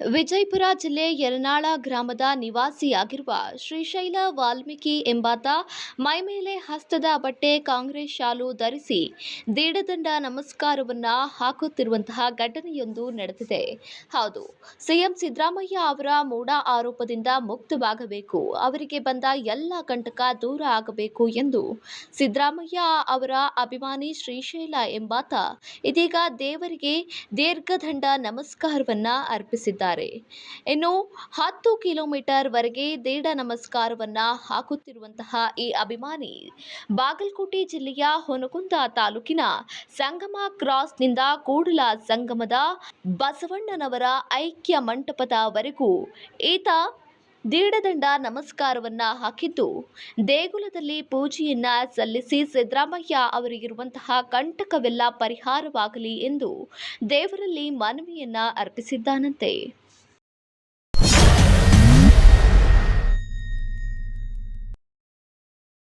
ವಿಜಯಪುರ ಜಿಲ್ಲೆ ಯರನಾಳ ಗ್ರಾಮದ ನಿವಾಸಿಯಾಗಿರುವ ಶ್ರೀಶೈಲ ವಾಲ್ಮೀಕಿ ಎಂಬಾತ ಮೈಮೇಲೆ ಹಸ್ತದ ಬಟ್ಟೆ ಕಾಂಗ್ರೆಸ್ ಶಾಲು ಧರಿಸಿ ದೀಡದಂಡ ನಮಸ್ಕಾರವನ್ನ ಹಾಕುತ್ತಿರುವಂತಹ ಘಟನೆಯೊಂದು ನಡೆದಿದೆ. ಹೌದು, ಸಿಎಂ ಸಿದ್ದರಾಮಯ್ಯ ಅವರ ಮೂಢ ಆರೋಪದಿಂದ ಮುಕ್ತವಾಗಬೇಕು, ಅವರಿಗೆ ಬಂದ ಎಲ್ಲ ಕಂಟಕ ದೂರ ಆಗಬೇಕು ಎಂದು ಸಿದ್ದರಾಮಯ್ಯ ಅವರ ಅಭಿಮಾನಿ ಶ್ರೀಶೈಲ ಎಂಬಾತ ಇದೀಗ ದೇವರಿಗೆ ದೀರ್ಘದಂಡ ನಮಸ್ಕಾರವನ್ನ ಅರ್ಪಿಸಿದ್ದಾರೆ. ಇನ್ನು ಹತ್ತು ಕಿಲೋಮೀಟರ್ ವರೆಗೆ ದೀಡ ನಮಸ್ಕಾರವನ್ನ ಹಾಕುತ್ತಿರುವಂತಹ ಈ ಅಭಿಮಾನಿ ಬಾಗಲಕೋಟೆ ಜಿಲ್ಲೆಯ ಹೊನಗುಂದ ತಾಲೂಕಿನ ಸಂಗಮ ಕ್ರಾಸ್ನಿಂದ ಕೂಡಲ ಸಂಗಮದ ಬಸವಣ್ಣನವರ ಐಕ್ಯ ಮಂಟಪದವರೆಗೂ ಈತ ದೀಡದಂಡ ನಮಸ್ಕಾರವನ್ನ ಹಾಕಿದ್ದು, ದೇಗುಲದಲ್ಲಿ ಪೂಜೆಯನ್ನ ಸಲ್ಲಿಸಿ ಸಿದ್ದರಾಮಯ್ಯ ಅವರಿಗಿರುವಂತಹ ಕಂಟಕವೆಲ್ಲ ಪರಿಹಾರವಾಗಲಿ ಎಂದು ದೇವರಲ್ಲಿ ಮನವಿಯನ್ನ ಅರ್ಪಿಸಿದ್ದಾನಂತೆ.